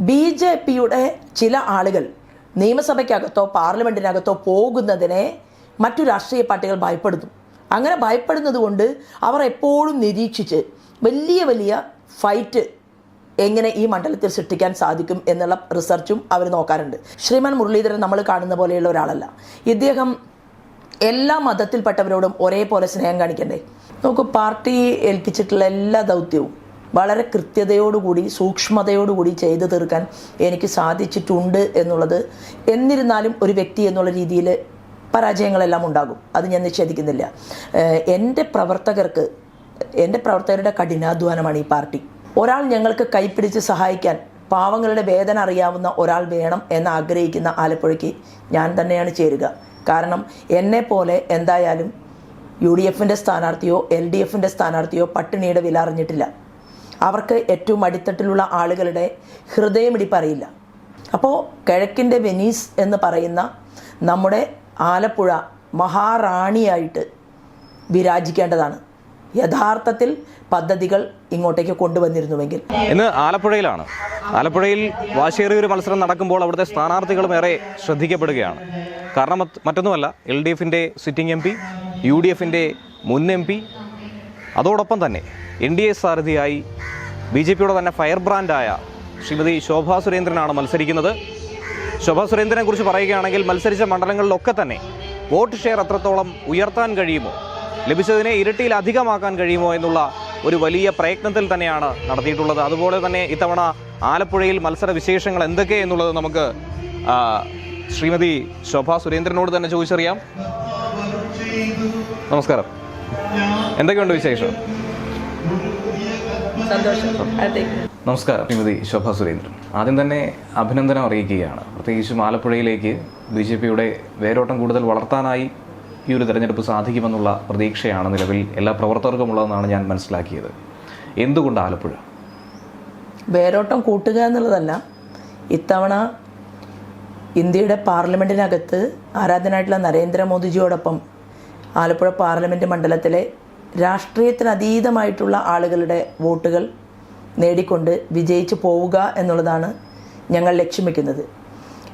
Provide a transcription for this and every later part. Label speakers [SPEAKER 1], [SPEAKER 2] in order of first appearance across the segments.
[SPEAKER 1] B J പിയുടെ ചില ആളുകൾ നിയമസഭയ്ക്കകത്തോ പാർലമെന്റിനകത്തോ പോകുന്നതിനെ മറ്റു രാഷ്ട്രീയ പാർട്ടികൾ ഭയപ്പെടുന്നു. അങ്ങനെ ഭയപ്പെടുന്നത് കൊണ്ട് അവർ എപ്പോഴും നിരീക്ഷിച്ച് വലിയ വലിയ ഫൈറ്റ് എങ്ങനെ ഈ മണ്ഡലത്തിൽ സൃഷ്ടിക്കാൻ സാധിക്കും എന്നുള്ള റിസർച്ചും അവർ നോക്കാറുണ്ട്. ശ്രീമാൻ മുരളീധരൻ നമ്മൾ കാണുന്ന പോലെയുള്ള ഒരാളല്ല. ഇദ്ദേഹം എല്ലാ മതത്തിൽപ്പെട്ടവരോടും ഒരേപോലെ സ്നേഹം കാണിക്കണ്ടേ? നമുക്ക് പാർട്ടി ഏൽപ്പിച്ചിട്ടുള്ള എല്ലാ ദൗത്യവും വളരെ കൃത്യതയോടുകൂടി സൂക്ഷ്മതയോടുകൂടി ചെയ്തു തീർക്കാൻ എനിക്ക് സാധിച്ചിട്ടുണ്ട് എന്നുള്ളത് എന്നിരുന്നാലും ഒരു വ്യക്തി എന്നുള്ള രീതിയിൽ പരാജയങ്ങളെല്ലാം ഉണ്ടാകും. അത് ഞാൻ നിഷേധിക്കുന്നില്ല. എന്റെ പ്രവർത്തകർക്ക് എന്റെ പ്രവർത്തകരുടെ കഠിനാധ്വാനമാണ് ഈ പാർട്ടി. ഒരാൾ ഞങ്ങൾക്ക് കൈപ്പിടിച്ച് സഹായിക്കാൻ പാവങ്ങളുടെ വേദന അറിയാവുന്ന ഒരാൾ വേണം എന്ന് ആഗ്രഹിക്കുന്ന ആലപ്പുഴയ്ക്ക് ഞാൻ തന്നെയാണ് ചേരുക. കാരണം എന്നെ പോലെ എന്തായാലും യു ഡി എഫിന്റെ സ്ഥാനാർത്ഥിയോ എൽ ഡി എഫിന്റെ സ്ഥാനാർത്ഥിയോ പട്ടിണിയുടെ വില അറിഞ്ഞിട്ടില്ല. അവർക്ക് ഏറ്റവും അടിത്തട്ടിലുള്ള ആളുകളുടെ ഹൃദയമിടിപ്പറിയില്ല. അപ്പോൾ കിഴക്കിന്റെ വെനീസ് എന്ന് പറയുന്ന നമ്മുടെ ആലപ്പുഴ മഹാറാണിയായിട്ട് വിരാജിക്കേണ്ടതാണ്. യഥാർത്ഥത്തിൽ പദ്ധതികൾ ഇങ്ങോട്ടേക്ക് കൊണ്ടുവന്നിരുന്നുവെങ്കിൽ.
[SPEAKER 2] ഇന്ന് ആലപ്പുഴയിലാണ്. ആലപ്പുഴയിൽ വാശിയേറിയ ഒരു മത്സരം നടക്കുമ്പോൾ അവിടുത്തെ സ്ഥാനാർത്ഥികളും ഏറെ ശ്രദ്ധിക്കപ്പെടുകയാണ്. കാരണം മറ്റൊന്നുമല്ല എൽ ഡി എഫിന്റെ sitting M P U D എഫിന്റെ മുൻ എം പി അതോടൊപ്പം തന്നെ എൻ ഡി എ സാരഥിയായി ബി ജെ പിയുടെ തന്നെ ഫയർ ബ്രാൻഡായ ശ്രീമതി ശോഭാ സുരേന്ദ്രനാണ് മത്സരിക്കുന്നത്. ശോഭാ സുരേന്ദ്രനെ കുറിച്ച് പറയുകയാണെങ്കിൽ മത്സരിച്ച മണ്ഡലങ്ങളിലൊക്കെ തന്നെ വോട്ട് ഷെയർ എത്രത്തോളം ഉയർത്താൻ കഴിയുമോ? ലഭിച്ചതിനെ ഇരട്ടിയിലധികമാക്കാൻ കഴിയുമോ എന്നുള്ള ഒരു വലിയ പ്രയത്നത്തിൽ തന്നെയാണ് നടത്തിയിട്ടുള്ളത്. അതുപോലെ തന്നെ ഇത്തവണ ആലപ്പുഴയിൽ മത്സര വിശേഷങ്ങൾ എന്തൊക്കെ എന്നുള്ളത് നമുക്ക് ശ്രീമതി ശോഭ സുരേന്ദ്രനോട് തന്നെ ചോദിച്ചറിയാം. നമസ്കാരം. എന്തൊക്കെയുണ്ട് വിശേഷം? നമസ്കാരം ശ്രീമതി ശോഭ സുരേന്ദ്രൻ. ആദ്യം തന്നെ അഭിനന്ദനം അറിയിക്കുകയാണ്. പ്രത്യേകിച്ചും ആലപ്പുഴയിലേക്ക് ബി ജെ പിയുടെ വേരോട്ടം കൂടുതൽ വളർത്താനായി ഈ ഒരു തെരഞ്ഞെടുപ്പ് സാധിക്കുമെന്നുള്ള പ്രതീക്ഷയാണ് നിലവിൽ എല്ലാ പ്രവർത്തകർക്കും ഉള്ളതെന്നാണ് ഞാൻ മനസ്സിലാക്കിയത്. എന്തുകൊണ്ട് ആലപ്പുഴ?
[SPEAKER 1] വേരോട്ടം കൂട്ടുക എന്നുള്ളതല്ല ഇത്തവണ ഇന്ത്യയുടെ പാർലമെന്റിനകത്ത് ആരാധനായിട്ടുള്ള നരേന്ദ്രമോദിജിയോടൊപ്പം ആലപ്പുഴ പാർലമെന്റ് മണ്ഡലത്തിലെ രാഷ്ട്രീയത്തിന് അതീതമായിട്ടുള്ള ആളുകളുടെ വോട്ടുകൾ നേടിക്കൊണ്ട് വിജയിച്ചു പോവുക എന്നുള്ളതാണ് ഞങ്ങൾ ലക്ഷ്യം വയ്ക്കുന്നത്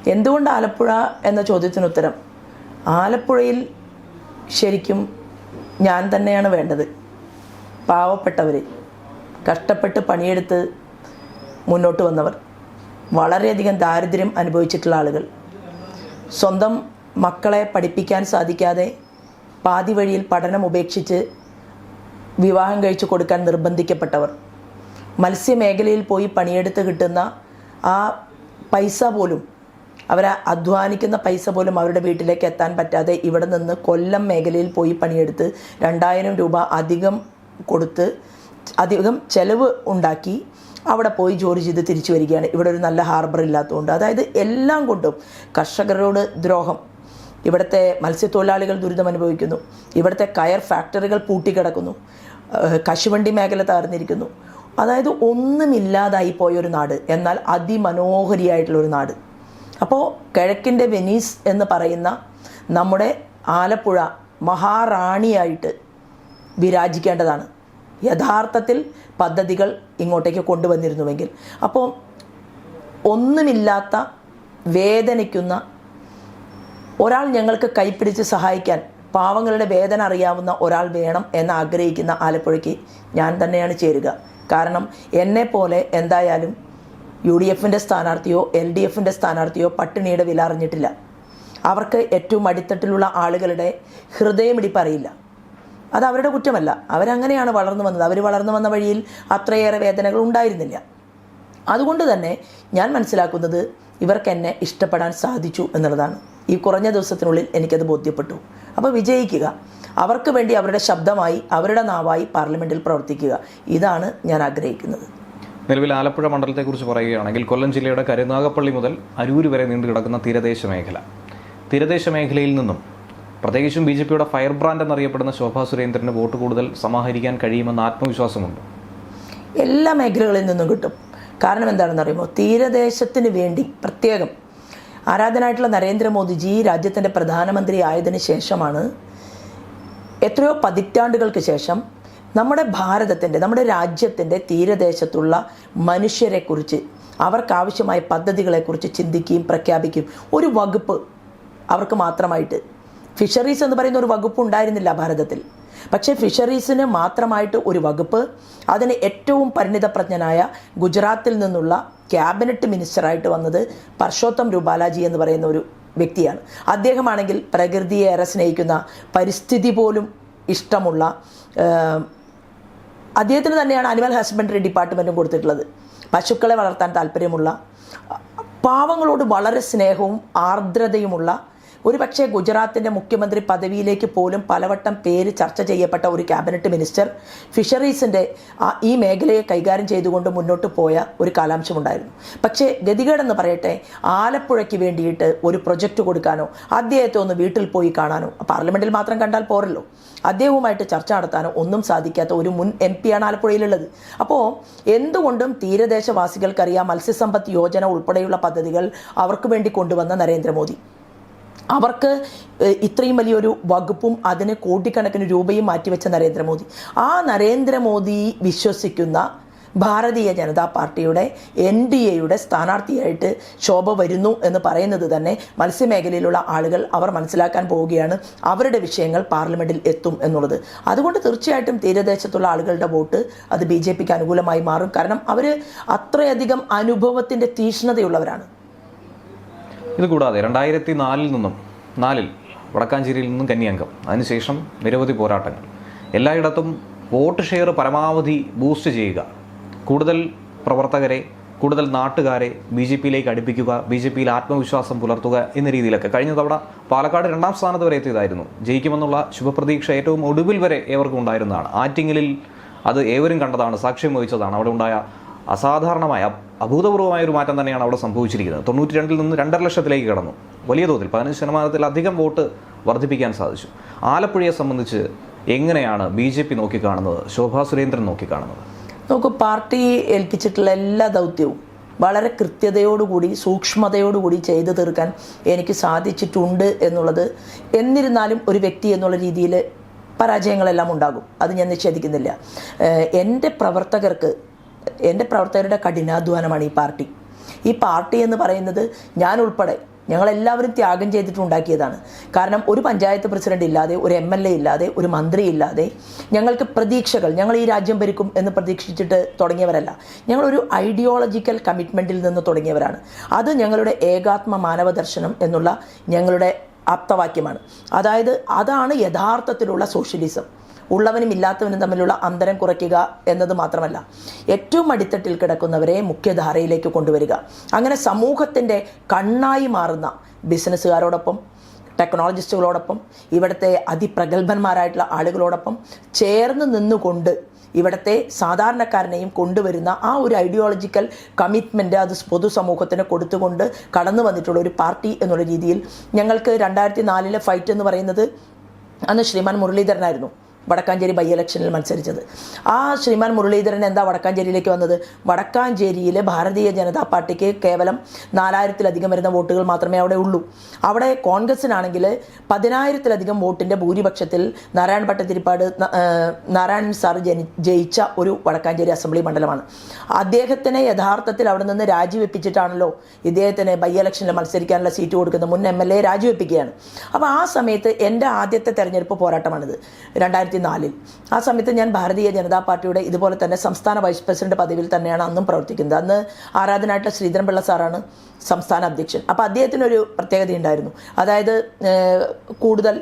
[SPEAKER 1] എന്തുകൊണ്ട് ആലപ്പുഴ എന്ന ചോദ്യത്തിന് ഉത്തരം ആലപ്പുഴയിൽ ശരിക്കും ഞാൻ തന്നെയാണ് വേണ്ടത്. പാവപ്പെട്ടവർ കഷ്ടപ്പെട്ട് പണിയെടുത്ത് മുന്നോട്ട് വന്നവർ വളരെയധികം ദാരിദ്ര്യം അനുഭവിച്ചിട്ടുള്ള ആളുകൾ സ്വന്തം മക്കളെ പഠിപ്പിക്കാൻ സാധിക്കാതെ പാതി വഴിയിൽ പഠനം ഉപേക്ഷിച്ച് വിവാഹം കഴിച്ചു കൊടുക്കാൻ നിർബന്ധിക്കപ്പെട്ടവർ. മത്സ്യമേഖലയിൽ പോയി പണിയെടുത്ത് കിട്ടുന്ന ആ പൈസ പോലും അവർ അധ്വാനിക്കുന്ന പൈസ പോലും അവരുടെ വീട്ടിലേക്ക് എത്താൻ പറ്റാതെ ഇവിടെ നിന്ന് കൊല്ലം മേഖലയിൽ പോയി പണിയെടുത്ത് രണ്ടായിരം രൂപ അധികം കൊടുത്ത് അധികം ചെലവ് ഉണ്ടാക്കി അവിടെ പോയി ജോലി ചെയ്ത് തിരിച്ചു വരികയാണ്. ഇവിടെ ഒരു നല്ല ഹാർബർ ഇല്ലാത്തതുകൊണ്ട്. അതായത് എല്ലാം കൊണ്ടും കർഷകരോട് ദ്രോഹം. ഇവിടുത്തെ മത്സ്യത്തൊഴിലാളികൾ ദുരിതം അനുഭവിക്കുന്നു. ഇവിടുത്തെ കയർ ഫാക്ടറികൾ പൂട്ടിക്കിടക്കുന്നു. കശുവണ്ടി മേഖല തകർന്നിരിക്കുന്നു. അതായത് ഒന്നുമില്ലാതായി പോയൊരു നാട് എന്നാൽ അതിമനോഹരിയായിട്ടുള്ളൊരു നാട്. അപ്പോൾ കിഴക്കിന്റെ വെനീസ് എന്ന് പറയുന്ന നമ്മുടെ ആലപ്പുഴ മഹാറാണിയായിട്ട് വിരാജിക്കേണ്ടതാണ്. യഥാർത്ഥത്തിൽ പദ്ധതികൾ ഇങ്ങോട്ടേക്ക് കൊണ്ടുവന്നിരുന്നുവെങ്കിൽ. അപ്പോൾ ഒന്നുമില്ലാത്ത വേദനിക്കുന്ന ഒരാൾ ഞങ്ങൾക്ക് കൈപ്പിടിച്ച് സഹായിക്കാൻ പാവങ്ങളുടെ വേദന അറിയാവുന്ന ഒരാൾ വേണം എന്ന് ആഗ്രഹിക്കുന്ന ആലപ്പുഴയ്ക്ക് ഞാൻ തന്നെയാണ് ചേരുക. കാരണം എന്നെ പോലെ എന്തായാലും യു ഡി എഫിന്റെ സ്ഥാനാർത്ഥിയോ എൽ ഡി എഫിന്റെ സ്ഥാനാർത്ഥിയോ പട്ടിണിയുടെ വില അറിഞ്ഞിട്ടില്ല. അവർക്ക് ഏറ്റവും അടിത്തട്ടിലുള്ള ആളുകളുടെ ഹൃദയമിടിപ്പറിയില്ല. അത് അവരുടെ കുറ്റമല്ല. അവരങ്ങനെയാണ് വളർന്നു വന്നത്. അവർ വളർന്നു വന്ന വഴിയിൽ അത്രയേറെ വേദനകൾ ഉണ്ടായിരുന്നില്ല. അതുകൊണ്ട് തന്നെ ഞാൻ മനസ്സിലാക്കുന്നത് ഇവർക്ക് എന്നെ ഇഷ്ടപ്പെടാൻ സാധിച്ചു എന്നുള്ളതാണ്. ഈ കുറഞ്ഞ ദിവസത്തിനുള്ളിൽ എനിക്കത് ബോധ്യപ്പെട്ടു. അപ്പോൾ വിജയിക്കുക. അവർക്ക് വേണ്ടി അവരുടെ ശബ്ദമായി അവരുടെ നാവായി പാർലമെന്റിൽ പ്രവർത്തിക്കുക. ഇതാണ് ഞാൻ ആഗ്രഹിക്കുന്നത്.
[SPEAKER 2] നിലവിൽ ആലപ്പുഴ മണ്ഡലത്തെക്കുറിച്ച് പറയുകയാണെങ്കിൽ കൊല്ലം ജില്ലയുടെ കരുനാഗപ്പള്ളി മുതൽ അരൂര് വരെ നീണ്ടു കിടക്കുന്ന തീരദേശ മേഖല. തീരദേശ മേഖലയിൽ നിന്നും പ്രത്യേകിച്ചും ബി ജെ പിയുടെ ഫയർ ബ്രാൻഡ് എന്നറിയപ്പെടുന്ന ശോഭാ സുരേന്ദ്രന് വോട്ട് കൂടുതൽ സമാഹരിക്കാൻ കഴിയുമെന്ന ആത്മവിശ്വാസമുണ്ട്.
[SPEAKER 1] എല്ലാ മേഖലകളിൽ നിന്നും കിട്ടും. കാരണം എന്താണെന്ന് അറിയുമോ? തീരദേശത്തിന് വേണ്ടി പ്രത്യേകം ആരാധനായിട്ടുള്ള നരേന്ദ്രമോദിജി രാജ്യത്തിന്റെ പ്രധാനമന്ത്രി ആയതിനു ശേഷമാണ് എത്രയോ പതിറ്റാണ്ടുകൾക്ക് ശേഷം നമ്മുടെ ഭാരതത്തിന്റെ നമ്മുടെ രാജ്യത്തിന്റെ തീരദേശത്തുള്ള മനുഷ്യരെക്കുറിച്ച് അവർക്കാവശ്യമായ പദ്ധതികളെക്കുറിച്ച് ചിന്തിക്കുകയും പ്രഖ്യാപിക്കുകയും ഒരു വകുപ്പ് അവർക്ക് മാത്രമായിട്ട് ഫിഷറീസ് എന്ന് പറയുന്ന ഒരു വകുപ്പ് ഉണ്ടായിരുന്നില്ല ഭാരതത്തിൽ. പക്ഷേ ഫിഷറീസിന് മാത്രമായിട്ട് ഒരു വകുപ്പ് അതിന് ഏറ്റവും പരിണിതപ്രജ്ഞനായ ഗുജറാത്തിൽ നിന്നുള്ള ക്യാബിനറ്റ് മിനിസ്റ്ററായിട്ട് വന്നത് പർഷോത്തം രൂപാലാജി എന്ന് പറയുന്ന ഒരു വ്യക്തിയാണ്. അദ്ദേഹമാണെങ്കിൽ പ്രകൃതിയെ ഏറെ സ്നേഹിക്കുന്ന പരിസ്ഥിതി പോലും ഇഷ്ടമുള്ള അദ്ദേഹത്തിന് തന്നെയാണ് അനിമൽ ഹസ്ബൻഡറി ഡിപ്പാർട്ട്മെന്റും കൊടുത്തിട്ടുള്ളത്. പശുക്കളെ വളർത്താൻ താല്പര്യമുള്ള പാവങ്ങളോട് വളരെ സ്നേഹവും ആർദ്രതയുമുള്ള ഒരു പക്ഷേ ഗുജറാത്തിന്റെ മുഖ്യമന്ത്രി പദവിയിലേക്ക് പോലും പലവട്ടം പേര് ചർച്ച ചെയ്യപ്പെട്ട ഒരു ക്യാബിനറ്റ് മിനിസ്റ്റർ ഫിഷറീസിന്റെ ഈ മേഖലയെ കൈകാര്യം ചെയ്തുകൊണ്ട് മുന്നോട്ട് പോയ ഒരു കാലാംശമുണ്ടായിരുന്നു. പക്ഷേ ഗതികേടെന്ന് പറയട്ടെ ആലപ്പുഴയ്ക്ക് വേണ്ടിയിട്ട് ഒരു പ്രൊജക്റ്റ് കൊടുക്കാനോ അദ്ദേഹത്തെ ഒന്ന് വീട്ടിൽ പോയി കാണാനോ പാർലമെന്റിൽ മാത്രം കണ്ടാൽ പോരല്ലോ. അദ്ദേഹവുമായിട്ട് ചർച്ച നടത്താനോ ഒന്നും സാധിക്കാത്ത ഒരു മുൻ എം പിയാണ് ആലപ്പുഴയിലുള്ളത്. അപ്പോൾ എന്തുകൊണ്ടും തീരദേശവാസികൾക്കറിയാം മത്സ്യസമ്പത്ത് യോജന ഉൾപ്പെടെയുള്ള പദ്ധതികൾ അവർക്ക് വേണ്ടി കൊണ്ടുവന്ന നരേന്ദ്രമോദി. അവർക്ക് ഇത്രയും വലിയൊരു വകുപ്പും അതിന് കോടിക്കണക്കിന് രൂപയും മാറ്റിവെച്ച നരേന്ദ്രമോദി. ആ നരേന്ദ്രമോദി വിശ്വസിക്കുന്ന ഭാരതീയ ജനതാ പാർട്ടിയുടെ എൻ ഡി എയുടെ സ്ഥാനാർത്ഥിയായിട്ട് ശോഭ വരുന്നു എന്ന് പറയുന്നത് തന്നെ മത്സ്യമേഖലയിലുള്ള ആളുകൾ അവർ മനസ്സിലാക്കാൻ പോവുകയാണ്. അവരുടെ വിഷയങ്ങൾ പാർലമെന്റിൽ എത്തും എന്നുള്ളത്. അതുകൊണ്ട് തീർച്ചയായിട്ടും തീരദേശത്തുള്ള ആളുകളുടെ വോട്ട് അത് ബി അനുകൂലമായി മാറും. കാരണം അവർ അത്രയധികം അനുഭവത്തിന്റെ തീഷ്ണതയുള്ളവരാണ്.
[SPEAKER 2] ഇത് കൂടാതെ രണ്ടായിരത്തി നാലിൽ നിന്നും നാലിൽ വടക്കാഞ്ചേരിയിൽ നിന്നും കന്യാംഗം അതിനുശേഷം നിരവധി പോരാട്ടങ്ങൾ. എല്ലായിടത്തും വോട്ട് ഷെയർ പരമാവധി ബൂസ്റ്റ് ചെയ്യുക. കൂടുതൽ പ്രവർത്തകരെ കൂടുതൽ നാട്ടുകാരെ ബി ജെ പിയിലേക്ക് അടുപ്പിക്കുക ബി ജെ പിയിൽ ആത്മവിശ്വാസം പുലർത്തുക എന്ന രീതിയിലൊക്കെ. കഴിഞ്ഞ തവണ പാലക്കാട് രണ്ടാം സ്ഥാനത്ത് വരെ എത്തിയതായിരുന്നു. ജയിക്കുമെന്നുള്ള ശുഭപ്രതീക്ഷ ഏറ്റവും ഒടുവിൽ വരെ ഏവർക്കും ഉണ്ടായിരുന്നതാണ്. ആറ്റിങ്ങലിൽ അത് ഏവരും കണ്ടതാണ് സാക്ഷ്യം വഹിച്ചതാണ്. അവിടെ ഉണ്ടായ അസാധാരണമായ അഭൂതപൂർവമായ ഒരു മാറ്റം തന്നെയാണ് അവിടെ സംഭവിച്ചിരിക്കുന്നത്. തൊണ്ണൂറ്റി രണ്ടിൽ നിന്ന് രണ്ടര ലക്ഷത്തിലേക്ക് കടന്നു. വലിയ തോതിൽ പതിനഞ്ച് ശതമാനത്തിലധികം വോട്ട് വർദ്ധിപ്പിക്കാൻ സാധിച്ചു. ആലപ്പുഴയെ സംബന്ധിച്ച് എങ്ങനെയാണ് ബി ജെ പി നോക്കിക്കാണുന്നത്? ശോഭാ സുരേന്ദ്രൻ നോക്കിക്കാണുന്നത്?
[SPEAKER 1] നമുക്ക് പാർട്ടി ഏൽപ്പിച്ചിട്ടുള്ള എല്ലാ ദൗത്യവും വളരെ കൃത്യതയോടുകൂടി സൂക്ഷ്മതയോടുകൂടി ചെയ്തു തീർക്കാൻ എനിക്ക് സാധിച്ചിട്ടുണ്ട് എന്നുള്ളത് എന്നിരുന്നാലും ഒരു വ്യക്തി എന്നുള്ള രീതിയിൽ പരാജയങ്ങളെല്ലാം ഉണ്ടാകും. അത് ഞാൻ നിഷേധിക്കുന്നില്ല. എന്റെ പ്രവർത്തകർക്ക് എന്റെ പ്രവർത്തകരുടെ കഠിനാധ്വാനമാണ് ഈ പാർട്ടി. ഈ പാർട്ടി എന്ന് പറയുന്നത് ഞാൻ ഉൾപ്പെടെ ഞങ്ങളെല്ലാവരും ത്യാഗം ചെയ്തിട്ടുണ്ടാക്കിയതാണ് കാരണം ഒരു പഞ്ചായത്ത് പ്രസിഡന്റ് ഇല്ലാതെ ഒരു എം എൽ എ ഇല്ലാതെ ഒരു മന്ത്രി ഇല്ലാതെ ഞങ്ങൾക്ക് പ്രതീക്ഷകൾ ഞങ്ങൾ ഈ രാജ്യം ഭരിക്കും എന്ന് പ്രതീക്ഷിച്ചിട്ട് തുടങ്ങിയവരല്ല. ഞങ്ങളൊരു ഐഡിയോളജിക്കൽ കമ്മിറ്റ്മെന്റിൽ നിന്ന് തുടങ്ങിയവരാണ്. അത് ഞങ്ങളുടെ ഏകാത്മ മാനവ ദർശനം എന്നുള്ള ഞങ്ങളുടെ ആപ്തവാക്യമാണ്. അതായത് അതാണ് യഥാർത്ഥത്തിലുള്ള സോഷ്യലിസം ഉള്ളവനും ഇല്ലാത്തവനും തമ്മിലുള്ള അന്തരം കുറയ്ക്കുക എന്നത് മാത്രമല്ല ഏറ്റവും അടിത്തട്ടിൽ കിടക്കുന്നവരെ മുഖ്യധാരയിലേക്ക് കൊണ്ടുവരിക. അങ്ങനെ സമൂഹത്തിന്റെ കണ്ണായി മാറുന്ന ബിസിനസ്സുകാരോടൊപ്പം ടെക്നോളജിസ്റ്റുകളോടൊപ്പം ഇവിടുത്തെ അതിപ്രഗത്ഭന്മാരായിട്ടുള്ള ആളുകളോടൊപ്പം ചേർന്ന് നിന്നുകൊണ്ട് ഇവിടുത്തെ സാധാരണക്കാരനെയും കൊണ്ടുവരുന്ന ആ ഒരു ഐഡിയോളജിക്കൽ കമ്മിറ്റ്മെന്റ് അത് പൊതുസമൂഹത്തിന് കൊടുത്തുകൊണ്ട് കടന്നു വന്നിട്ടുള്ള ഒരു പാർട്ടി എന്നുള്ള രീതിയിൽ ഞങ്ങൾക്ക് രണ്ടായിരത്തി നാലിലെ ഫൈറ്റ് എന്ന് പറയുന്നത് അന്ന് ശ്രീമാൻ മുരളീധരനായിരുന്നു. വടക്കാഞ്ചേരി ബൈ ഇലക്ഷനിൽ മത്സരിച്ചത്. ആ ശ്രീമാൻ മുരളീധരൻ എന്താ വടക്കാഞ്ചേരിയിലേക്ക് വന്നത്? വടക്കാഞ്ചേരിയിലെ ഭാരതീയ ജനതാ പാർട്ടിക്ക് കേവലം നാലായിരത്തിലധികം വരുന്ന വോട്ടുകൾ മാത്രമേ അവിടെ ഉള്ളൂ. അവിടെ കോൺഗ്രസിനാണെങ്കിൽ പതിനായിരത്തിലധികം വോട്ടിന്റെ ഭൂരിപക്ഷത്തിൽ നാരായണ ഭട്ടതിരിപ്പാട് നാരായണൻ സാർ ജയിച്ച ഒരു വടക്കാഞ്ചേരി അസംബ്ലി മണ്ഡലമാണ്. അദ്ദേഹത്തിനെ യഥാർത്ഥത്തിൽ അവിടെ നിന്ന് രാജിവെപ്പിച്ചിട്ടാണല്ലോ ഇദ്ദേഹത്തിന് ബൈ ഇലക്ഷനിൽ മത്സരിക്കാനുള്ള സീറ്റ് കൊടുക്കുന്ന മുൻ എം എൽ എ രാജിവെപ്പിക്കുകയാണ്. അപ്പോൾ ആ സമയത്ത് എന്റെ ആദ്യത്തെ തെരഞ്ഞെടുപ്പ് പോരാട്ടമാണിത്. രണ്ടായിരത്തി നാലിൽ ആ സമയത്ത് ഞാൻ ഭാരതീയ ജനതാ പാർട്ടിയുടെ ഇതുപോലെ തന്നെ സംസ്ഥാന വൈസ് പ്രസിഡന്റ് പദവിയിൽ തന്നെയാണ് അന്നും പ്രവർത്തിക്കുന്നത്. അന്ന് ആരാധനായിട്ടുള്ള ശ്രീധരൻപിള്ള സാറാണ് സംസ്ഥാന അധ്യക്ഷൻ. അപ്പോൾ അദ്ദേഹത്തിനൊരു പ്രത്യേകത ഉണ്ടായിരുന്നു അതായത് കൂടുതൽ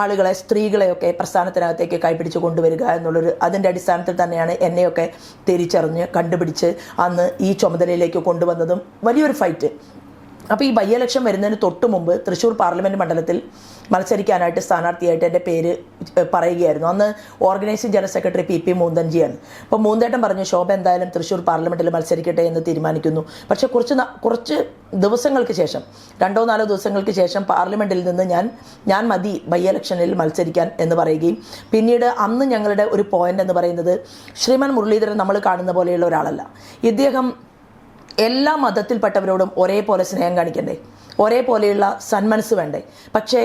[SPEAKER 1] ആളുകളെ സ്ത്രീകളെയൊക്കെ പ്രസ്ഥാനത്തിനകത്തേക്ക് കൈപിടിച്ച് കൊണ്ടുവരിക എന്നുള്ളൊരു അതിന്റെ അടിസ്ഥാനത്തിൽ തന്നെയാണ് എന്നെയൊക്കെ തിരിച്ചറിഞ്ഞ് കണ്ടുപിടിച്ച് അന്ന് ഈ ചുമതലയിലേക്ക് കൊണ്ടുവന്നതും വലിയൊരു ഫൈറ്റ്. അപ്പോൾ ഈ ബൈ ഇലക്ഷൻ വരുന്നതിന് തൊട്ട് മുമ്പ് തൃശ്ശൂർ പാർലമെന്റ് മണ്ഡലത്തിൽ മത്സരിക്കാനായിട്ട് സ്ഥാനാർത്ഥിയായിട്ട് എന്റെ പേര് പറയുകയായിരുന്നു. അന്ന് organising general secretary P P മൂന്തൻജിയാണ്. അപ്പോൾ മൂന്തേട്ടൻ പറഞ്ഞു ശോഭ എന്തായാലും തൃശ്ശൂർ പാർലമെന്റിൽ മത്സരിക്കട്ടെ എന്ന് തീരുമാനിക്കുന്നു. പക്ഷേ കുറച്ച് കുറച്ച് ദിവസങ്ങൾക്ക് ശേഷം രണ്ടോ നാലോ ദിവസങ്ങൾക്ക് ശേഷം പാർലമെന്റിൽ നിന്ന് ഞാൻ ഞാൻ മതി ബൈ ഇലക്ഷനിൽ മത്സരിക്കാൻ എന്ന് പറയുകയും പിന്നീട് അന്ന് ഞങ്ങളുടെ ഒരു പോയിന്റ് എന്ന് പറയുന്നത് ശ്രീമാൻ മുരളീധരൻ നമ്മൾ കാണുന്ന പോലെയുള്ള ഒരാളല്ല. ഇദ്ദേഹം എല്ലാ മതത്തിൽപ്പെട്ടവരോടും ഒരേപോലെ സ്നേഹം കാണിക്കണ്ടേ? ഒരേപോലെയുള്ള സന്മനസ് വേണ്ടേ? പക്ഷേ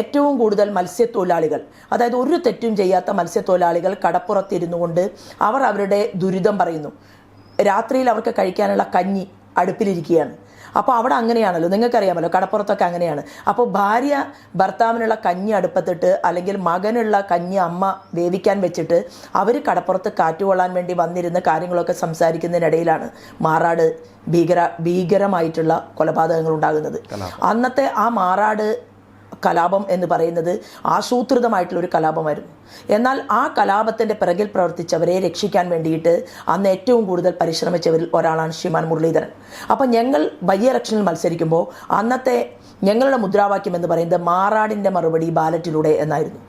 [SPEAKER 1] ഏറ്റവും കൂടുതൽ മത്സ്യത്തൊഴിലാളികൾ അതായത് ഒരു തെറ്റും ചെയ്യാത്ത മത്സ്യത്തൊഴിലാളികൾ കടപ്പുറത്തിരുന്നു കൊണ്ട് അവർ അവരുടെ ദുരിതം പറയുന്നു. രാത്രിയിൽ അവർക്ക് കഴിക്കാനുള്ള കഞ്ഞി അടുപ്പിലിരിക്കുകയാണ്. അപ്പോൾ അവിടെ അങ്ങനെയാണല്ലോ നിങ്ങൾക്കറിയാമല്ലോ കടപ്പുറത്തൊക്കെ അങ്ങനെയാണ്. അപ്പോൾ ഭാര്യ ഭർത്താവിനുള്ള കഞ്ഞി അടുപ്പത്തിട്ട് അല്ലെങ്കിൽ മകനുള്ള കഞ്ഞി അമ്മ വേവിക്കാൻ വെച്ചിട്ട് അവർ കടപ്പുറത്ത് കാറ്റുകൊള്ളാൻ വേണ്ടി വന്നിരുന്ന കാര്യങ്ങളൊക്കെ സംസാരിക്കുന്നതിനിടയിലാണ് മാറാട് ഭീകര ഭീകരമായിട്ടുള്ള കൊലപാതകങ്ങൾ ഉണ്ടാകുന്നത്. അന്നത്തെ ആ മാറാട് കലാപം എന്ന് പറയുന്നത് ആസൂത്രിതമായിട്ടുള്ള ഒരു കലാപമായിരുന്നു. എന്നാൽ ആ കലാപത്തിന്റെ പിറകിൽ പ്രവർത്തിച്ചവരെ രക്ഷിക്കാൻ വേണ്ടിയിട്ട് അന്ന് ഏറ്റവും കൂടുതൽ പരിശ്രമിച്ചവരിൽ ഒരാളാണ് ശ്രീമാൻ മുരളീധരൻ. അപ്പം ഞങ്ങൾ ബൈ ഇലക്ഷനിൽ മത്സരിക്കുമ്പോൾ അന്നത്തെ ഞങ്ങളുടെ മുദ്രാവാക്യം എന്ന് പറയുന്നത് മാറാടിന്റെ മറുപടി ബാലറ്റിലൂടെ എന്നായിരുന്നു.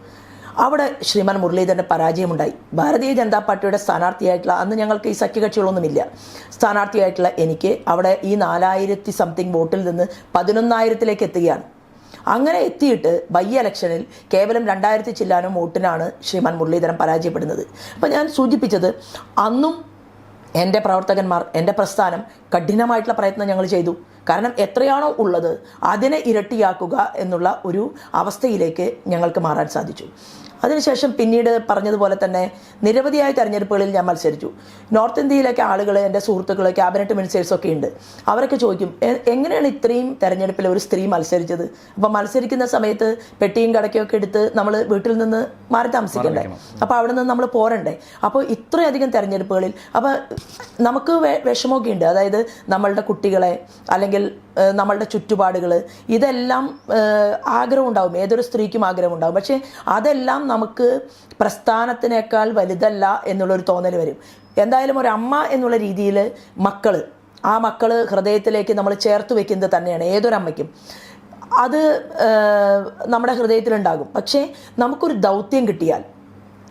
[SPEAKER 1] അവിടെ ശ്രീമാൻ മുരളീധരന്റെ പരാജയമുണ്ടായി. ഭാരതീയ ജനതാ പാർട്ടിയുടെ സ്ഥാനാർത്ഥിയായിട്ടുള്ള അന്ന് ഞങ്ങൾക്ക് ഈ സഖ്യകക്ഷികളൊന്നുമില്ല. സ്ഥാനാർത്ഥിയായിട്ടുള്ള എനിക്ക് അവിടെ ഈ നാലായിരത്തി സംതിങ് വോട്ടിൽ നിന്ന് പതിനൊന്നായിരത്തിലേക്ക് എത്തുകയാണ്. അങ്ങനെ എത്തിയിട്ട് ബൈ ഇലക്ഷനിൽ കേവലം രണ്ടായിരത്തി ചില്ലാനും വോട്ടിനാണ് ശ്രീമാൻ മുരളീധരൻ പരാജയപ്പെടുന്നത്. അപ്പം ഞാൻ സൂചിപ്പിച്ചത് അന്നും എന്റെ പ്രവർത്തകന്മാർ എന്റെ പ്രസ്ഥാനം കഠിനമായിട്ടുള്ള പ്രയത്നം ഞങ്ങൾ ചെയ്തു. കാരണം എത്രയാണോ ഉള്ളത് അതിനെ ഇരട്ടിയാക്കുക എന്നുള്ള ഒരു അവസ്ഥയിലേക്ക് ഞങ്ങൾക്ക് മാറാൻ സാധിച്ചു. അതിനുശേഷം പിന്നീട് പറഞ്ഞതുപോലെ തന്നെ നിരവധിയായ തെരഞ്ഞെടുപ്പുകളിൽ ഞാൻ മത്സരിച്ചു. നോർത്ത് ഇന്ത്യയിലൊക്കെ ആളുകൾ എന്റെ സുഹൃത്തുക്കൾ ക്യാബിനറ്റ് മിനിസ്റ്റേഴ്സൊക്കെ ഉണ്ട്. അവരൊക്കെ ചോദിക്കും എങ്ങനെയാണ് ഇത്രയും തെരഞ്ഞെടുപ്പിൽ ഒരു സ്ത്രീ മത്സരിച്ചത്? അപ്പം മത്സരിക്കുന്ന സമയത്ത് പെട്ടിയും കടക്കയൊക്കെ എടുത്ത് നമ്മൾ വീട്ടിൽ നിന്ന് മാറി താമസിക്കണ്ടേ? അപ്പോൾ അവിടെ നിന്ന് നമ്മൾ പോരണ്ടേ? അപ്പോൾ ഇത്രയധികം തെരഞ്ഞെടുപ്പുകളിൽ അപ്പോൾ നമുക്ക് വിഷമമൊക്കെ ഉണ്ട്. അതായത് നമ്മളുടെ കുട്ടികളെ അല്ലെങ്കിൽ നമ്മളുടെ ചുറ്റുപാടുകൾ. ഇതെല്ലാം ഏഹ്, ആഗ്രഹം ഉണ്ടാവും ഏതൊരു സ്ത്രീക്കും ആഗ്രഹം ഉണ്ടാവും പക്ഷേ അതെല്ലാം നമുക്ക് പ്രസ്ഥാനത്തിനേക്കാൾ വലുതല്ല എന്നുള്ളൊരു തോന്നൽ വരും. എന്തായാലും ഒരമ്മ എന്നുള്ള രീതിയിൽ മക്കൾ ആ മക്കൾ ഹൃദയത്തിലേക്ക് നമ്മൾ ചേർത്ത് വെക്കുന്നത് തന്നെയാണ് ഏതൊരമ്മയ്ക്കും. അത് നമ്മുടെ ഹൃദയത്തിലുണ്ടാകും. പക്ഷേ നമുക്കൊരു ദൗത്യം കിട്ടിയാൽ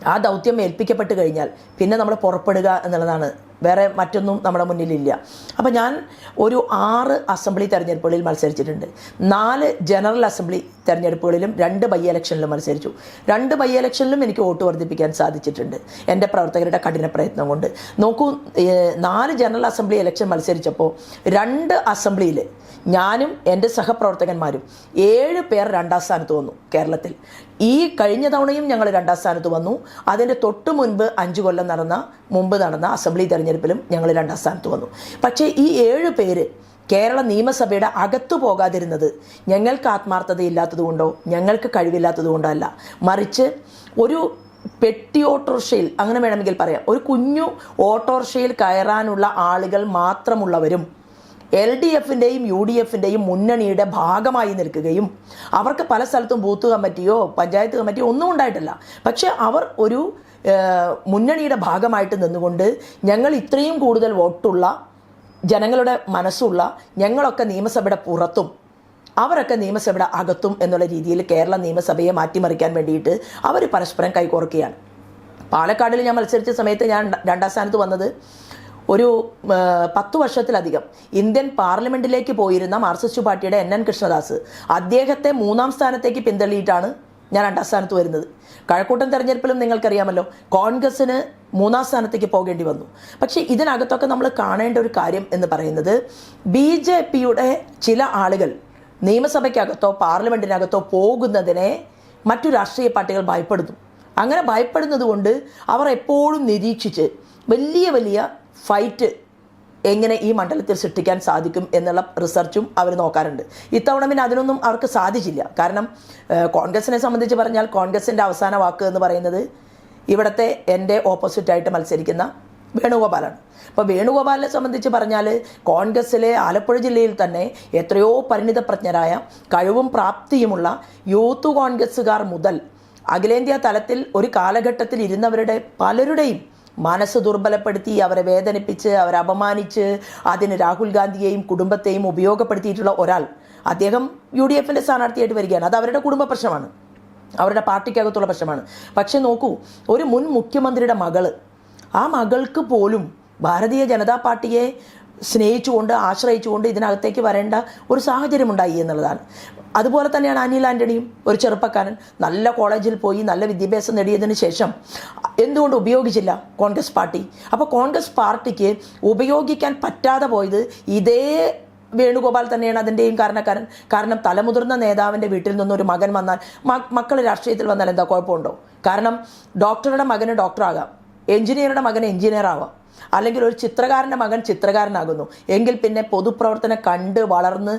[SPEAKER 1] ആ ദൗത്യം ഏൽപ്പിക്കപ്പെട്ട് കഴിഞ്ഞാൽ പിന്നെ നമ്മൾ പുറപ്പെടുക എന്നുള്ളതാണ്. വേറെ മറ്റൊന്നും നമ്മുടെ മുന്നിലില്ല. അപ്പോൾ ഞാൻ ഒരു ആറ് അസംബ്ലി തെരഞ്ഞെടുപ്പുകളിൽ മത്സരിച്ചിട്ടുണ്ട്. നാല് ജനറൽ അസംബ്ലി തെരഞ്ഞെടുപ്പുകളിലും രണ്ട് ബൈ ഇലക്ഷനിലും മത്സരിച്ചു. രണ്ട് ബൈ ഇലക്ഷനിലും എനിക്ക് വോട്ട് വർദ്ധിപ്പിക്കാൻ സാധിച്ചിട്ടുണ്ട്. എന്റെ പ്രവർത്തകരുടെ കഠിന പ്രയത്നം കൊണ്ട്. നോക്കൂ നാല് ജനറൽ അസംബ്ലി ഇലക്ഷൻ മത്സരിച്ചപ്പോൾ രണ്ട് അസംബ്ലിയിൽ ഞാനും എന്റെ സഹപ്രവർത്തകന്മാരും ഏഴ് പേർ രണ്ടാം സ്ഥാനത്ത് വന്നു കേരളത്തിൽ. ഈ കഴിഞ്ഞ തവണയും ഞങ്ങൾ രണ്ടാം സ്ഥാനത്ത് വന്നു. അതിന്റെ തൊട്ട് മുൻപ് അഞ്ച് കൊല്ലം നടന്ന മുമ്പ് നടന്ന അസംബ്ലി തെരഞ്ഞെടുപ്പിലും ഞങ്ങൾ രണ്ടാം സ്ഥാനത്ത് വന്നു. പക്ഷേ ഈ ഏഴ് പേര് കേരള നിയമസഭയുടെ അകത്തു പോകാതിരുന്നത് ഞങ്ങൾക്ക് ആത്മാർത്ഥതയില്ലാത്തതുകൊണ്ടോ ഞങ്ങൾക്ക് കഴിവില്ലാത്തതുകൊണ്ടോ അല്ല. മറിച്ച് ഒരു പെട്ടി ഓട്ടോറിക്ഷയിൽ അങ്ങനെ വേണമെങ്കിൽ പറയാം ഒരു കുഞ്ഞു ഓട്ടോറിക്ഷയിൽ കയറാനുള്ള ആളുകൾ മാത്രമുള്ളവരും എൽ ഡി എഫിന്റെയും യു ഡി എഫിന്റെയും മുന്നണിയുടെ ഭാഗമായി നിൽക്കുകയും അവർക്ക് പല സ്ഥലത്തും ബൂത്ത് കമ്മിറ്റിയോ പഞ്ചായത്ത് കമ്മിറ്റിയോ ഒന്നും ഉണ്ടായിട്ടില്ല. പക്ഷേ അവർ ഒരു മുന്നണിയുടെ ഭാഗമായിട്ട് നിന്നുകൊണ്ട് ഞങ്ങൾ ഇത്രയും കൂടുതൽ വോട്ടുള്ള ജനങ്ങളുടെ മനസ്സുള്ള ഞങ്ങളൊക്കെ നിയമസഭയുടെ പുറത്തും അവരൊക്കെ നിയമസഭയുടെ അകത്തും എന്നുള്ള രീതിയിൽ കേരള നിയമസഭയെ മാറ്റിമറിക്കാൻ വേണ്ടിയിട്ട് അവർ പരസ്പരം കൈകോർക്കുകയാണ്. പാലക്കാടിൽ ഞാൻ മത്സരിച്ച സമയത്ത് ഞാൻ രണ്ടാം സ്ഥാനത്ത് വന്നത്. ഒരു പത്തു വർഷത്തിലധികം ഇന്ത്യൻ പാർലമെന്റിലേക്ക് പോയിരുന്ന മാർക്സിസ്റ്റ് പാർട്ടിയുടെ എൻ എൻ കൃഷ്ണദാസ് അദ്ദേഹത്തെ മൂന്നാം സ്ഥാനത്തേക്ക് പിന്തള്ളിയിട്ടാണ് ഞാൻ രണ്ടാം സ്ഥാനത്ത് വരുന്നത്. കഴക്കൂട്ടം തെരഞ്ഞെടുപ്പിലും നിങ്ങൾക്കറിയാമല്ലോ കോൺഗ്രസിന് മൂന്നാം സ്ഥാനത്തേക്ക് പോകേണ്ടി വന്നു. പക്ഷേ ഇതിനകത്തൊക്കെ നമ്മൾ കാണേണ്ട ഒരു കാര്യം എന്ന് പറയുന്നത് ബി ജെ പിയുടെ ചില ആളുകൾ നിയമസഭയ്ക്കകത്തോ പാർലമെന്റിനകത്തോ പോകുന്നതിനെ മറ്റു രാഷ്ട്രീയ പാർട്ടികൾ ഭയപ്പെടുന്നു അങ്ങനെ ഭയപ്പെടുന്നത് കൊണ്ട് അവർ എപ്പോഴും നിരീക്ഷിച്ച് വലിയ വലിയ ഫൈറ്റ് എങ്ങനെ ഈ മണ്ഡലത്തിൽ സൃഷ്ടിക്കാൻ സാധിക്കും എന്നുള്ള റിസർച്ചും അവർ നോക്കാറുണ്ട്. ഇത്തവണ പിന്നെ അതിനൊന്നും അവർക്ക് സാധിച്ചില്ല. കാരണം കോൺഗ്രസിനെ സംബന്ധിച്ച് പറഞ്ഞാൽ കോൺഗ്രസിന്റെ അവസാന വാക്ക് എന്ന് പറയുന്നത് ഇവിടുത്തെ എന്റെ ഓപ്പോസിറ്റായിട്ട് മത്സരിക്കുന്ന വേണുഗോപാലാണ്. അപ്പോൾ വേണുഗോപാലിനെ സംബന്ധിച്ച് പറഞ്ഞാൽ കോൺഗ്രസ്സിലെ ആലപ്പുഴ ജില്ലയിൽ തന്നെ എത്രയോ പരിണിതപ്രജ്ഞരായ കഴിവും പ്രാപ്തിയുമുള്ള യൂത്ത് കോൺഗ്രസ്സുകാർ മുതൽ അഖിലേന്ത്യാ തലത്തിൽ ഒരു കാലഘട്ടത്തിൽ ഇരുന്നവരുടെ പലരുടെയും മനസ്സ് ദുർബലപ്പെടുത്തി അവരെ വേദനിപ്പിച്ച് അവരെ അപമാനിച്ച് അതിന് രാഹുൽ ഗാന്ധിയെയും കുടുംബത്തെയും ഉപയോഗപ്പെടുത്തിയിട്ടുള്ള ഒരാൾ. അദ്ദേഹം യു ഡി എഫിന്റെ സ്ഥാനാർത്ഥിയായിട്ട് വരികയാണ്. അത് അവരുടെ കുടുംബ പ്രശ്നമാണ്. അവരുടെ പാർട്ടിക്കകത്തുള്ള പ്രശ്നമാണ്. പക്ഷെ നോക്കൂ ഒരു മുൻ മുഖ്യമന്ത്രിയുടെ മകൾ ആ മകൾക്ക് പോലും ഭാരതീയ ജനതാ പാർട്ടിയെ സ്നേഹിച്ചുകൊണ്ട് ആശ്രയിച്ചുകൊണ്ട് ഇതിനകത്തേക്ക് വരേണ്ട ഒരു സാഹചര്യം ഉണ്ടായി എന്നുള്ളതാണ്. അതുപോലെ തന്നെയാണ് അനിൽ ആന്റണിയും ഒരു ചെറുപ്പക്കാരൻ. നല്ല കോളേജിൽ പോയി നല്ല വിദ്യാഭ്യാസം നേടിയതിന് ശേഷം എന്തുകൊണ്ട് ഉപയോഗിച്ചില്ല കോൺഗ്രസ് പാർട്ടി? അപ്പോൾ കോൺഗ്രസ് പാർട്ടിക്ക് ഉപയോഗിക്കാൻ പറ്റാതെ പോയത് ഇതേ വേണുഗോപാൽ തന്നെയാണ് അതിന്റെയും കാരണക്കാരൻ. കാരണം തലമുതിർന്ന നേതാവിന്റെ വീട്ടിൽ നിന്നൊരു മകൻ വന്നാൽ മക്കൾ രാഷ്ട്രീയത്തിൽ വന്നാൽ എന്താ കുഴപ്പമുണ്ടോ? കാരണം ഡോക്ടറുടെ മകന് ഡോക്ടറാകാം എഞ്ചിനീയറുടെ മകൻ എഞ്ചിനീയർ ആവാം അല്ലെങ്കിൽ ഒരു ചിത്രകാരന്റെ മകൻ ചിത്രകാരനാകുന്നു. എങ്കിൽ പിന്നെ പൊതുപ്രവർത്തനം കണ്ട് വളർന്ന്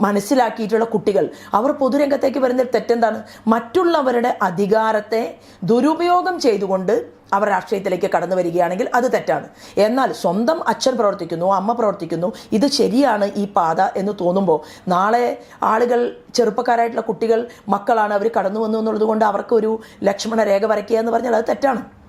[SPEAKER 1] മനസ്സിലാക്കിയിട്ടുള്ള കുട്ടികൾ. അവർ പൊതുരംഗത്തേക്ക് വരുന്ന തെറ്റെന്താണ്? മറ്റുള്ളവരുടെ അധികാരത്തെ ദുരുപയോഗം ചെയ്തുകൊണ്ട് അവർ രാഷ്ട്രീയത്തിലേക്ക് കടന്നു വരികയാണെങ്കിൽ അത് തെറ്റാണ്. എന്നാൽ സ്വന്തം അച്ഛൻ പ്രവർത്തിക്കുന്നു അമ്മ പ്രവർത്തിക്കുന്നു ഇത് ശരിയാണ് ഈ പാത എന്ന് തോന്നുമ്പോൾ നാളെ ആളുകൾ ചെറുപ്പക്കാരായിട്ടുള്ള കുട്ടികൾ മക്കളാണ് അവർ കടന്നു വന്നു എന്നുള്ളത് കൊണ്ട് അവർക്ക് ഒരു ലക്ഷ്മണ രേഖ വരയ്ക്കുക എന്ന് പറഞ്ഞാൽ അത് തെറ്റാണ്.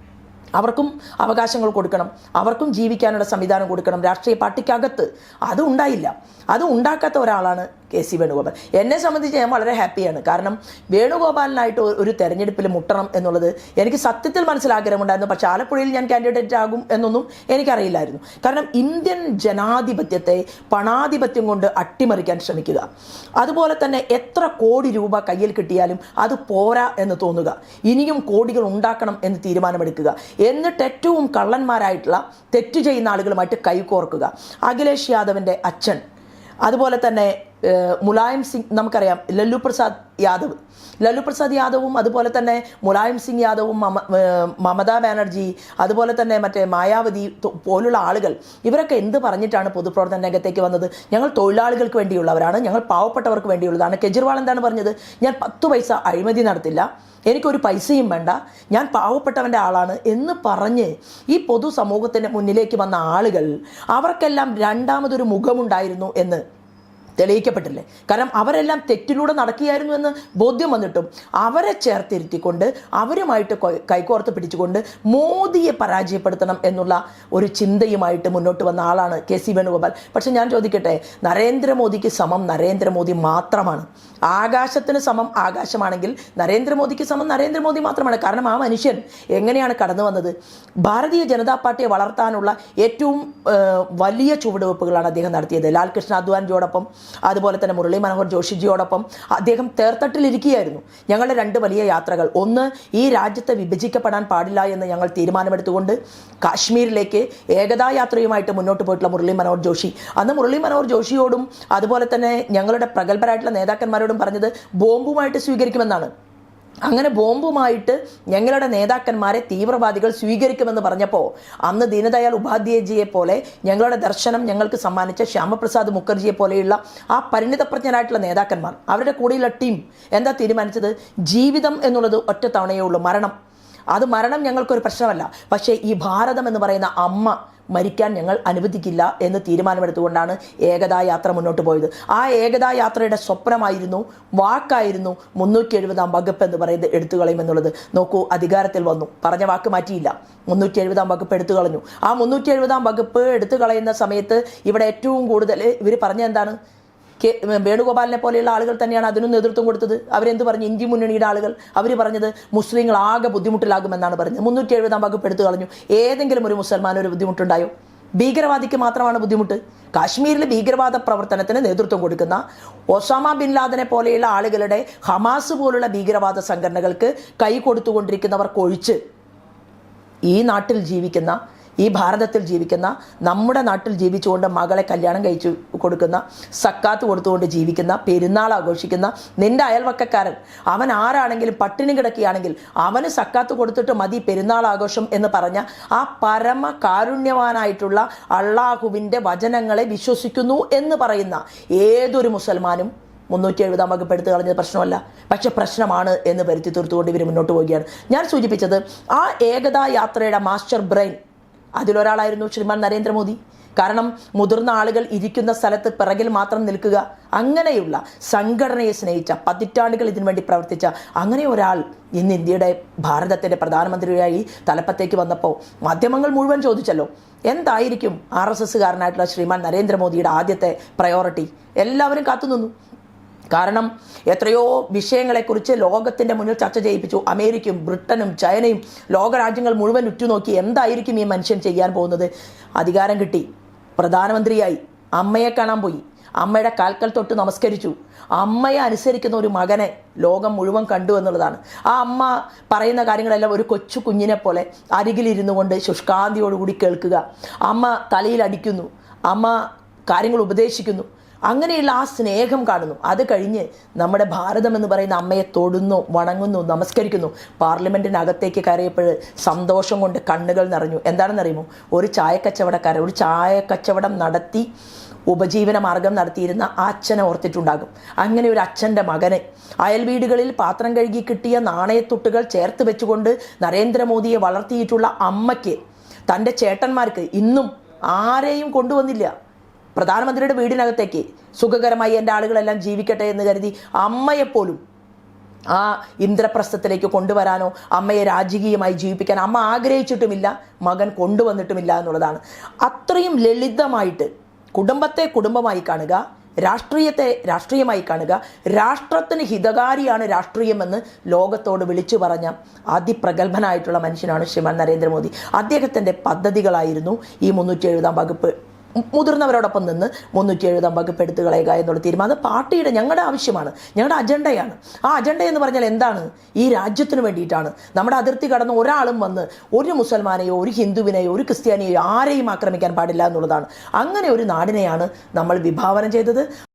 [SPEAKER 1] അവർക്കും അവകാശങ്ങൾ കൊടുക്കണം. അവർക്കും ജീവിക്കാനുള്ള സംവിധാനം കൊടുക്കണം രാഷ്ട്രീയ പാർട്ടിക്കകത്ത്. അത് ഉണ്ടായില്ല. അത് ഉണ്ടാക്കാത്ത ഒരാളാണ് കെ സി വേണുഗോപാൽ. എന്നെ സംബന്ധിച്ച് ഞാൻ വളരെ ഹാപ്പിയാണ്. കാരണം വേണുഗോപാലിനായിട്ട് ഒരു തെരഞ്ഞെടുപ്പിൽ മുട്ടണം എന്നുള്ളത് എനിക്ക് സത്യത്തിൽ മനസ്സിലാഗ്രഹമുണ്ടായിരുന്നു. പക്ഷേ ആലപ്പുഴയിൽ ഞാൻ കാൻഡിഡേറ്റ് ആകും എന്നൊന്നും എനിക്കറിയില്ലായിരുന്നു. കാരണം ഇന്ത്യൻ ജനാധിപത്യത്തെ പണാധിപത്യം കൊണ്ട് അട്ടിമറിക്കാൻ ശ്രമിക്കുക. അതുപോലെ തന്നെ എത്ര കോടി രൂപ കയ്യിൽ കിട്ടിയാലും അത് പോരാ എന്ന് തോന്നുക. ഇനിയും കോടികൾ ഉണ്ടാക്കണം എന്ന് തീരുമാനമെടുക്കുക. എന്നിട്ട് ഏറ്റവും കള്ളന്മാരായിട്ടുള്ള തെറ്റ് ചെയ്യുന്ന ആളുകളുമായിട്ട് കൈകോർക്കുക. അഖിലേഷ് യാദവിന്റെ അച്ഛൻ. അതുപോലെ തന്നെ മുലായം സിംഗ് നമുക്കറിയാം ലല്ലു പ്രസാദ് യാദവ്. ലല്ലു പ്രസാദ് യാദവും അതുപോലെ തന്നെ മുലായം സിംഗ് യാദവും മമതാ ബാനർജി അതുപോലെ തന്നെ മറ്റേ മായാവതി പോലുള്ള ആളുകൾ ഇവരൊക്കെ എന്ത് പറഞ്ഞിട്ടാണ് പൊതുപ്രവർത്തന രംഗത്തേക്ക് വന്നത്? ഞങ്ങൾ തൊഴിലാളികൾക്ക് വേണ്ടിയുള്ളവരാണ് ഞങ്ങൾ പാവപ്പെട്ടവർക്ക് വേണ്ടിയുള്ളതാണ്. കെജ്രിവാൾ എന്താണ് പറഞ്ഞത്? ഞാൻ പത്ത് പൈസ അഴിമതി നടത്തില്ല എനിക്കൊരു പൈസയും വേണ്ട ഞാൻ പാവപ്പെട്ടവന്റെ ആളാണ് എന്ന് പറഞ്ഞ് ഈ പൊതുസമൂഹത്തിന്റെ മുന്നിലേക്ക് വന്ന ആളുകൾ അവർക്കെല്ലാം രണ്ടാമതൊരു മുഖമുണ്ടായിരുന്നു എന്ന് തെളിയിക്കപ്പെട്ടില്ലേ? കാരണം അവരെല്ലാം തെറ്റിലൂടെ നടക്കുകയായിരുന്നു എന്ന് ബോധ്യം വന്നിട്ടും അവരെ ചേർത്തിരുത്തിക്കൊണ്ട് അവരുമായിട്ട് കൈകോർത്ത് പിടിച്ചുകൊണ്ട് മോദിയെ പരാജയപ്പെടുത്തണം എന്നുള്ള ഒരു ചിന്തയുമായിട്ട് മുന്നോട്ട് വന്ന ആളാണ് കെ സി വേണുഗോപാൽ. പക്ഷെ ഞാൻ ചോദിക്കട്ടെ നരേന്ദ്രമോദിക്ക് സമം നരേന്ദ്രമോദി മാത്രമാണ്. ആകാശത്തിന് സമം ആകാശമാണെങ്കിൽ നരേന്ദ്രമോദിക്ക് സമം നരേന്ദ്രമോദി മാത്രമാണ്. കാരണം ആ മനുഷ്യൻ എങ്ങനെയാണ് കടന്നു വന്നത്? ഭാരതീയ ജനതാ പാർട്ടിയെ വളർത്താനുള്ള ഏറ്റവും വലിയ ചുവടുവെപ്പുകളാണ് അദ്ദേഹം നടത്തിയത്. ലാൽകൃഷ്ണ അദ്വാനിജിയോടൊപ്പം അതുപോലെ തന്നെ മുരളി മനോഹർ ജോഷിജിയോടൊപ്പം അദ്ദേഹം തേർത്തട്ടിലിരിക്കുകയായിരുന്നു. ഞങ്ങളുടെ രണ്ട് വലിയ യാത്രകൾ. ഒന്ന് ഈ രാജ്യത്തെ വിഭജിക്കപ്പെടാൻ പാടില്ല എന്ന് ഞങ്ങൾ തീരുമാനമെടുത്തുകൊണ്ട് കാശ്മീരിലേക്ക് ഏകതാ യാത്രയുമായിട്ട് മുന്നോട്ട് പോയിട്ടുള്ള മുരളി മനോഹർ ജോഷി. അന്ന് മുരളി മനോഹർ ജോഷിയോടും അതുപോലെ തന്നെ ഞങ്ങളുടെ പ്രഗത്ഭരായിട്ടുള്ള നേതാക്കന്മാരോടും പറഞ്ഞത് ബോംബുമായിട്ട് സ്വീകരിക്കുമെന്നാണ്. അങ്ങനെ ബോംബുമായിട്ട് ഞങ്ങളുടെ നേതാക്കന്മാരെ തീവ്രവാദികൾ സ്വീകരിക്കുമെന്ന് പറഞ്ഞപ്പോൾ അന്ന് ദീനദയാൽ ഉപാധ്യായജിയെ പോലെ ഞങ്ങളുടെ ദർശനം ഞങ്ങൾക്ക് സമ്മാനിച്ച ശ്യാമപ്രസാദ് മുഖർജിയെ പോലെയുള്ള ആ പരിണിതപ്രജ്ഞനായിട്ടുള്ള നേതാക്കന്മാർ അവരുടെ കൂടെയുള്ള ടീം എന്താ തീരുമാനിച്ചത്? ജീവിതം എന്നുള്ളത് ഒറ്റ തവണയേ ഉള്ളൂ മരണം. അത് മരണം ഞങ്ങൾക്കൊരു പ്രശ്നമല്ല. പക്ഷേ ഈ ഭാരതം എന്ന് പറയുന്ന അമ്മ മരിക്കാൻ ഞങ്ങൾ അനുവദിക്കില്ല എന്ന് തീരുമാനമെടുത്തുകൊണ്ടാണ് ഏകതാ യാത്ര മുന്നോട്ട് പോയത്. ആ ഏകതാ യാത്രയുടെ സ്വപ്നമായിരുന്നു വാക്കായിരുന്നു മുന്നൂറ്റി എഴുപതാം വകുപ്പ് എന്ന് പറയുന്നത് എടുത്തു കളയുമെന്നുള്ളത് നോക്കൂ അധികാരത്തിൽ വന്നു. പറഞ്ഞ വാക്ക് മാറ്റിയില്ല. മുന്നൂറ്റി എഴുപതാം വകുപ്പ് എടുത്തു കളഞ്ഞു. ആ മുന്നൂറ്റി എഴുപതാം വകുപ്പ് എടുത്തു കളയുന്ന സമയത്ത് ഇവിടെ ഏറ്റവും കൂടുതൽ ഇവർ പറഞ്ഞ എന്താണ്? കെ വേണുഗോപാലിനെ പോലെയുള്ള ആളുകൾ തന്നെയാണ് അതിനും നേതൃത്വം കൊടുത്തത്. അവരെന്ത് പറഞ്ഞു? ഇന്ത്യ മുന്നണിയുടെ ആളുകൾ. അവർ പറഞ്ഞത് മുസ്ലിങ്ങൾ ആകെ ബുദ്ധിമുട്ടിലാകുമെന്നാണ് പറഞ്ഞത്. മുന്നൂറ്റി എഴുപതാം വകുപ്പ് എടുത്തു കളഞ്ഞു. ഏതെങ്കിലും ഒരു മുസൽമാൻ ഒരു ബുദ്ധിമുട്ടുണ്ടായോ? ഭീകരവാദിക്ക് മാത്രമാണ് ബുദ്ധിമുട്ട്. കാശ്മീരിൽ ഭീകരവാദ പ്രവർത്തനത്തിന് നേതൃത്വം കൊടുക്കുന്ന ഒസാമ ബിൻ ലാദനെ പോലെയുള്ള ആളുകളുടെ ഹമാസ് പോലുള്ള ഭീകരവാദ സംഘടനകൾക്ക് കൈ കൊടുത്തുകൊണ്ടിരിക്കുന്നവർക്കൊഴിച്ച് ഈ നാട്ടിൽ ജീവിക്കുന്ന ഈ ഭാരതത്തിൽ ജീവിക്കുന്ന നമ്മുടെ നാട്ടിൽ ജീവിച്ചുകൊണ്ട് മകളെ കല്യാണം കഴിച്ചു കൊടുക്കുന്ന സക്കാത്ത് കൊടുത്തുകൊണ്ട് ജീവിക്കുന്ന പെരുന്നാൾ ആഘോഷിക്കുന്ന നിന്റെ അയൽവക്കക്കാരൻ അവൻ ആരാണെങ്കിലും പട്ടിണി കിടക്കുകയാണെങ്കിൽ അവന് സക്കാത്ത് കൊടുത്തിട്ട് മതി പെരുന്നാൾ ആഘോഷം എന്ന് പറഞ്ഞ ആ പരമ കാരുണ്യവാനായിട്ടുള്ള അള്ളാഹുവിന്റെ വചനങ്ങളെ വിശ്വസിക്കുന്നു എന്ന് പറയുന്ന ഏതൊരു മുസൽമാനും മുന്നൂറ്റി എഴുപതാം വകുപ്പ് എടുത്തു കളഞ്ഞത് പ്രശ്നമല്ല. പക്ഷെ പ്രശ്നമാണ് എന്ന് വരുത്തി തീർത്തുകൊണ്ട് ഇവർ മുന്നോട്ട് പോവുകയാണ്. ഞാൻ സൂചിപ്പിച്ചത് ആ ഏകതാ യാത്രയുടെ മാസ്റ്റർ ബ്രെയിൻ അതിലൊരാളായിരുന്നു ശ്രീമാൻ നരേന്ദ്രമോദി. കാരണം മുതിർന്ന ആളുകൾ ഇരിക്കുന്ന സ്ഥലത്ത് പിറകിൽ മാത്രം നിൽക്കുക അങ്ങനെയുള്ള സംഘടനയെ സ്നേഹിച്ച പതിറ്റാണ്ടുകൾ ഇതിനു വേണ്ടി പ്രവർത്തിച്ച അങ്ങനെ ഒരാൾ ഇന്ന് ഇന്ത്യയുടെ ഭാരതത്തിന്റെ പ്രധാനമന്ത്രിയായി തലപ്പത്തേക്ക് വന്നപ്പോൾ മാധ്യമങ്ങൾ മുഴുവൻ ചോദിച്ചല്ലോ എന്തായിരിക്കും ആർ എസ് എസ്സുകാരനായിട്ടുള്ള ശ്രീമാൻ നരേന്ദ്രമോദിയുടെ ആദ്യത്തെ പ്രയോറിറ്റി എല്ലാവരും കാത്തുനിന്നു. കാരണം എത്രയോ വിഷയങ്ങളെക്കുറിച്ച് ലോകത്തിന്റെ മുന്നിൽ ചർച്ച ചെയ്യിപ്പിച്ചു. അമേരിക്കയും ബ്രിട്ടനും ചൈനയും ലോകരാജ്യങ്ങൾ മുഴുവൻ ഉറ്റുനോക്കി എന്തായിരിക്കും ഈ മനുഷ്യൻ ചെയ്യാൻ പോകുന്നത്? അധികാരം കിട്ടി. പ്രധാനമന്ത്രിയായി. അമ്മയെ കാണാൻ പോയി. അമ്മയുടെ കാൽക്കൽ തൊട്ട് നമസ്കരിച്ചു. അമ്മയെ അനുസരിക്കുന്ന ഒരു മകനെ ലോകം മുഴുവൻ കണ്ടു എന്നുള്ളതാണ്. ആ അമ്മ പറയുന്ന കാര്യങ്ങളെല്ലാം ഒരു കൊച്ചു കുഞ്ഞിനെ പോലെ അരികിലിരുന്നു കൊണ്ട് ശുഷ്കാന്തിയോടുകൂടി കേൾക്കുക. അമ്മ തലയിൽ അടിക്കുന്നു. അമ്മ കാര്യങ്ങൾ ഉപദേശിക്കുന്നു. അങ്ങനെയുള്ള ആ സ്നേഹം കാണുന്നു. അത് കഴിഞ്ഞ് നമ്മുടെ ഭാരതം എന്ന് പറയുന്ന അമ്മയെ തൊടുന്നു വണങ്ങുന്നു നമസ്കരിക്കുന്നു. പാർലമെന്റിനകത്തേക്ക് കയറിയപ്പോൾ സന്തോഷം കൊണ്ട് കണ്ണുകൾ നിറഞ്ഞു. എന്താണെന്നറിയുമോ? ഒരു ചായക്കച്ചവടക്കാരൻ ഒരു ചായക്കച്ചവടം നടത്തി ഉപജീവന മാർഗം നടത്തിയിരുന്ന ആ അച്ഛനെ ഓർത്തിട്ടുണ്ടാകും. അങ്ങനെ ഒരു അച്ഛന്റെ മകനെ അയൽ വീടുകളിൽ പാത്രം കഴുകി കിട്ടിയ നാണയത്തുട്ടുകൾ ചേർത്ത് വെച്ചുകൊണ്ട് നരേന്ദ്രമോദിയെ വളർത്തിയിട്ടുള്ള അമ്മയ്ക്ക് തന്റെ ചേട്ടന്മാർക്ക് ഇന്നും ആരെയും കൊണ്ടുവന്നില്ല. പ്രധാനമന്ത്രിയുടെ വീടിനകത്തേക്ക് സുഖകരമായി എന്റെ ആളുകളെല്ലാം ജീവിക്കട്ടെ എന്ന് കരുതി അമ്മയെപ്പോലും ആ ഇന്ദ്രപ്രസ്ഥത്തിലേക്ക് കൊണ്ടുവരാനോ അമ്മയെ രാജകീയമായി ജീവിപ്പിക്കാൻ അമ്മ ആഗ്രഹിച്ചിട്ടുമില്ല മകൻ കൊണ്ടുവന്നിട്ടുമില്ല എന്നുള്ളതാണ്. അത്രയും ലളിതമായിട്ട് കുടുംബത്തെ കുടുംബമായി കാണുക രാഷ്ട്രീയത്തെ രാഷ്ട്രീയമായി കാണുക രാഷ്ട്രത്തിന് ഹിതകാരിയാണ് രാഷ്ട്രീയമെന്ന് ലോകത്തോട് വിളിച്ചു പറഞ്ഞ അതിപ്രഗത്ഭനായിട്ടുള്ള മനുഷ്യനാണ് ശ്രീമാൻ നരേന്ദ്രമോദി. അദ്ദേഹത്തിന്റെ പദ്ധതികളായിരുന്നു ഈ മുന്നൂറ്റി എഴുപതാം വകുപ്പ് മുതിർന്നവരോടൊപ്പം നിന്ന് മുന്നൂറ്റി എഴുപതാം വകുപ്പ് എടുത്തു കളയുക എന്നുള്ള തീരുമാനം പാർട്ടിയുടെ ഞങ്ങളുടെ ആവശ്യമാണ് ഞങ്ങളുടെ അജണ്ടയാണ്. ആ അജണ്ട എന്ന് പറഞ്ഞാൽ എന്താണ്? ഈ രാജ്യത്തിന് വേണ്ടിയിട്ടാണ്. നമ്മുടെ അതിർത്തി കടന്ന് ഒരാളും വന്ന് ഒരു മുസൽമാനെയോ ഒരു ഹിന്ദുവിനെയോ ഒരു ക്രിസ്ത്യാനിയെയോ ആരെയും ആക്രമിക്കാൻ പാടില്ല എന്നുള്ളതാണ്. അങ്ങനെ ഒരു നാടിനെയാണ് നമ്മൾ വിഭാവനം ചെയ്തത്.